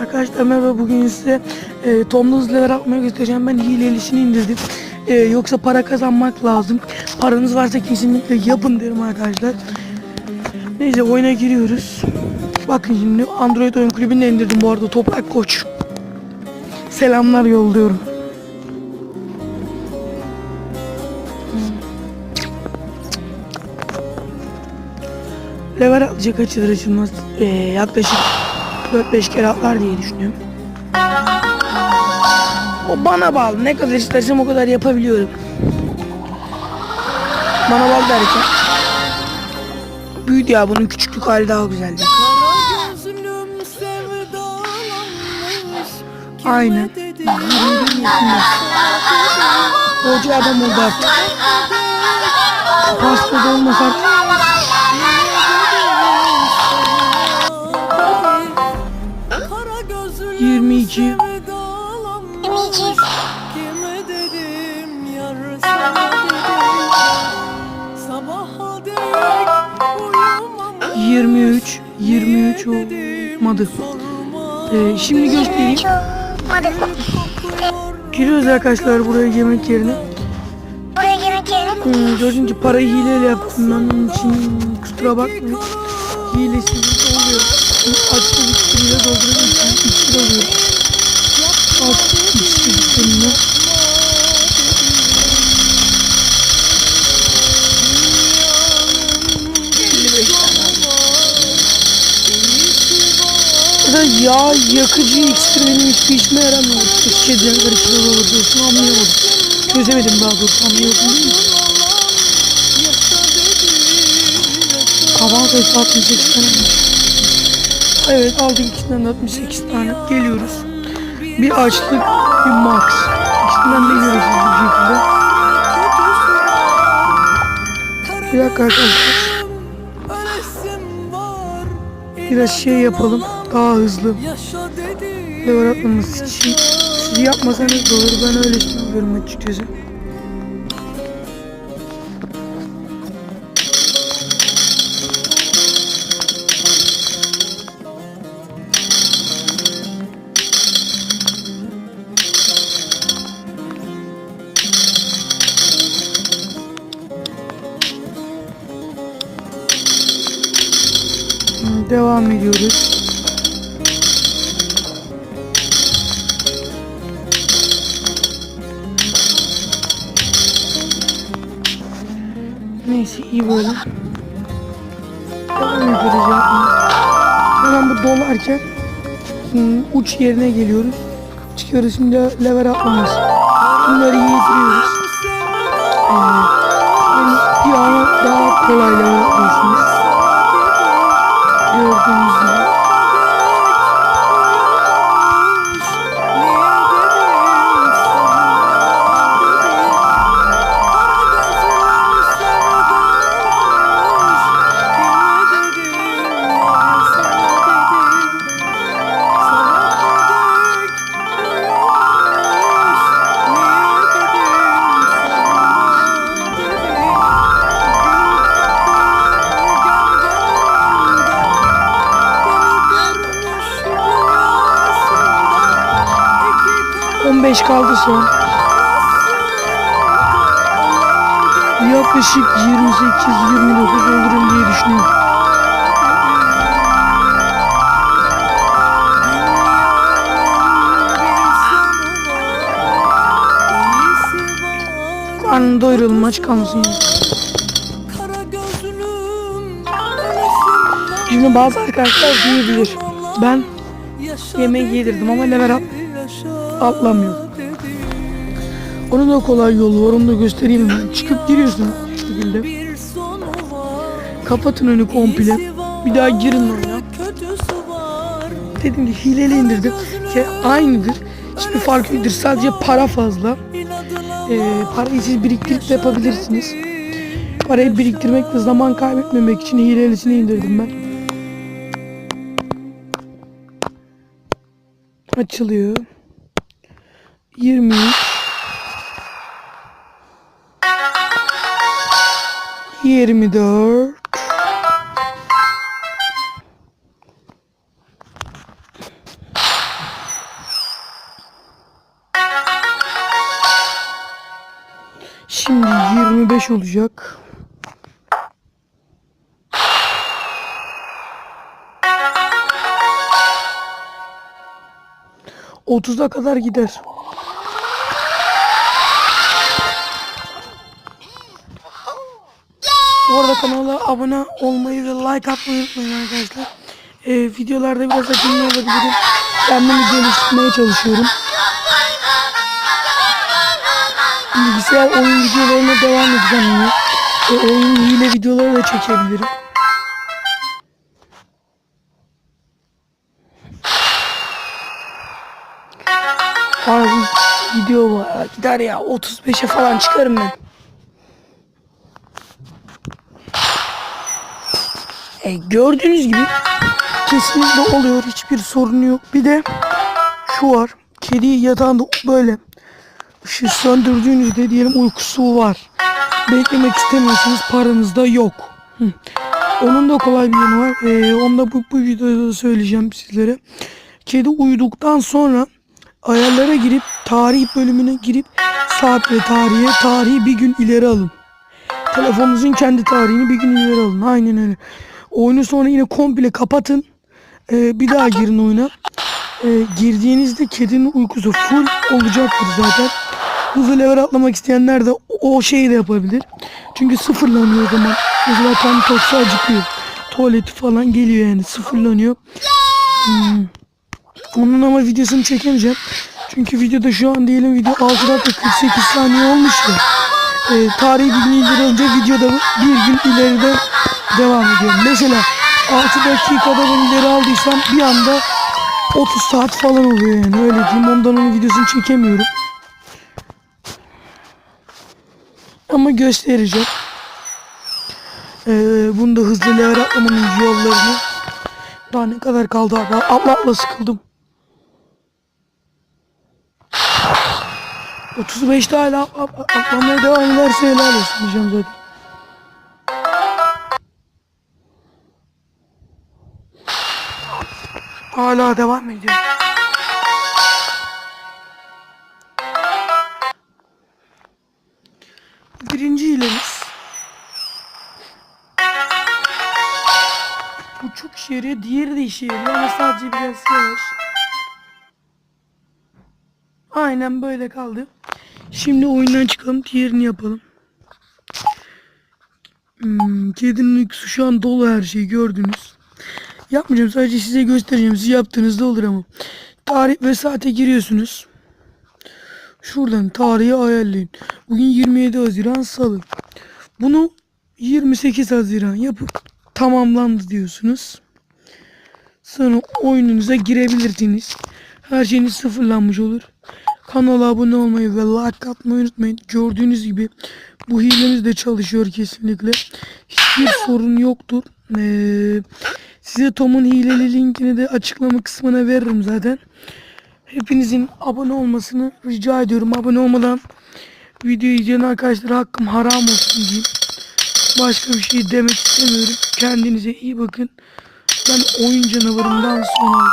Arkadaşlar merhaba bugün size e, Tom'da hızlı level atmayı göstereceğim. Ben hilelisini indirdim. E, yoksa para kazanmak lazım. Paranız varsa kesinlikle yapın derim arkadaşlar. Neyse oyuna giriyoruz. Bakın şimdi Android oyun kulübünü de indirdim bu arada Toprak Koç. Selamlar yolluyorum. Level atlayacak açılır açılmaz. E, yaklaşık 4-5 kere atlar diye düşünüyorum. O bana bağlı. Ne kadar istersem o kadar yapabiliyorum. Bana bağlı derken. Büyüdü ya bunun küçüklük hali daha güzeldi. Aynen. Koca adam oldu artık. Hasta da olmasa artık. 22. sevdalanmış Kime dedim yar sana dedim Sabaha dek uyumamış 23. 23 olmadı. Ee, şimdi göstereyim. Giriyoruz arkadaşlar buraya yemek yerine. Buraya yemek yerine Hmm, gördüğünüz gibi parayı hileyle yaptım ben onun için kusura bakmayın. Hilesiz oluyor. Şimdi açtı bitkiniyle dolduruyorum. Şimdi içki alıyorum. Açtı içki bitkiniyle. Burada yağ yakıcı iksir benim hiçbir işime yaramıyor. Keşke diğer olursa olsun anlayamadım. Çözemedim daha doğrusu anlıyordum değil? Kavan sayısı 68 tane. Evet aldık ikisinden de 68 tane. Geliyoruz. Bir açlık, bir max. İkisinden de yiyoruz bu şekilde. Bir dakika arkadaşlar. Biraz şey yapalım. Daha hızlı. Level atlaması için. Siz yapmasanız da olur. Ben öyle düşünüyorum açıkçası. Devam ediyoruz. Neyse iyi böyle. Devam ediyoruz yapmaya. Hemen bu dolarken hmm, uç yerine geliyoruz. Çıkıyoruz şimdi level atlaması. Bunları yediriyoruz. Ee, yani bir daha kolay 15 kaldı son. Yaklaşık 28-29 olurum diye düşünüyorum. Karnım doyuralım aç kalmasın. Şimdi bazı arkadaşlar diyebilir. Ben yemeği yedirdim ama level at, atlamıyorum. Onun da kolay yolu var onu da göstereyim ben. Çıkıp giriyorsun şekilde. Kapatın önü komple. Bir daha girin oyuna. Dedim ki hileli indirdim. Ki aynıdır. Hiçbir fark yoktur. Sadece para fazla. Ee, parayı siz biriktirip de yapabilirsiniz. Parayı biriktirmek ve zaman kaybetmemek için hilelisini indirdim ben. Açılıyor. 23 24 Şimdi 25 olacak. Otuza kadar gider. Arada kanala abone olmayı ve like atmayı unutmayın arkadaşlar. Ee, videolarda biraz acımlı olabilirim. Kendimi geliştirmeye çalışıyorum. Bilgisayar oyun videolarına devam edeceğim. Ve oyun hile videoları da çekebilirim. Abi video var. Gider ya 35'e falan çıkarım ben. E, gördüğünüz gibi kesinlikle oluyor. Hiçbir sorun yok. Bir de şu var. Kedi yatağında böyle ışığı söndürdüğünüzde diyelim uykusu var. Beklemek istemiyorsunuz. Paranız da yok. Hı. Onun da kolay bir yanı var. Ee, onu da bu, bu videoda söyleyeceğim sizlere. Kedi uyuduktan sonra ayarlara girip tarih bölümüne girip saat ve tarihe tarihi bir gün ileri alın. Telefonunuzun kendi tarihini bir gün ileri alın. Aynen öyle. Oyunu sonra yine komple kapatın. Ee, bir daha girin oyuna. Ee, girdiğinizde kedinin uykusu full olacaktır zaten. Hızlı level atlamak isteyenler de o şeyi de yapabilir. Çünkü sıfırlanıyor o zaman. Mesela tam toksa acıkıyor. Tuvaleti falan geliyor yani sıfırlanıyor. Hmm. Onun ama videosunu çekemeyeceğim. Çünkü videoda şu an diyelim video 6 dakika 48 saniye olmuş ya. Ee, tarihi bir gün önce videoda bir gün ileride devam ediyor. Mesela 6 dakikada ben ileri aldıysam bir anda 30 saat falan oluyor yani öyle diyeyim. Ondan onun videosunu çekemiyorum. Ama göstereceğim. Ee, bunu da hızlı level atlamanın yollarını. Daha ne kadar kaldı abi? Atla atla sıkıldım. 35'te hala at- at- atlamaya devam ederse helal olsun diyeceğim zaten. Hala devam ediyor. Birinci hilemiz. Bu çok işe yarıyor. Diğeri de işe yarıyor ama sadece biraz yavaş. Aynen böyle kaldı. Şimdi oyundan çıkalım. Diğerini yapalım. Hmm, kedinin uykusu şu an dolu her şeyi gördünüz. Yapmayacağım sadece size göstereceğim. Siz yaptığınızda olur ama. Tarih ve saate giriyorsunuz. Şuradan tarihi ayarlayın. Bugün 27 Haziran Salı. Bunu 28 Haziran yapıp tamamlandı diyorsunuz. Sonra oyununuza girebilirsiniz. Her şeyiniz sıfırlanmış olur. Kanala abone olmayı ve like atmayı unutmayın. Gördüğünüz gibi bu hilemiz de çalışıyor kesinlikle. Hiçbir sorun yoktur. Ee, size Tom'un hileli linkini de açıklama kısmına veririm zaten. Hepinizin abone olmasını rica ediyorum. Abone olmadan video izleyen arkadaşlar hakkım haram olsun diyeyim. Başka bir şey demek istemiyorum. Kendinize iyi bakın. Ben oyun canavarından sonra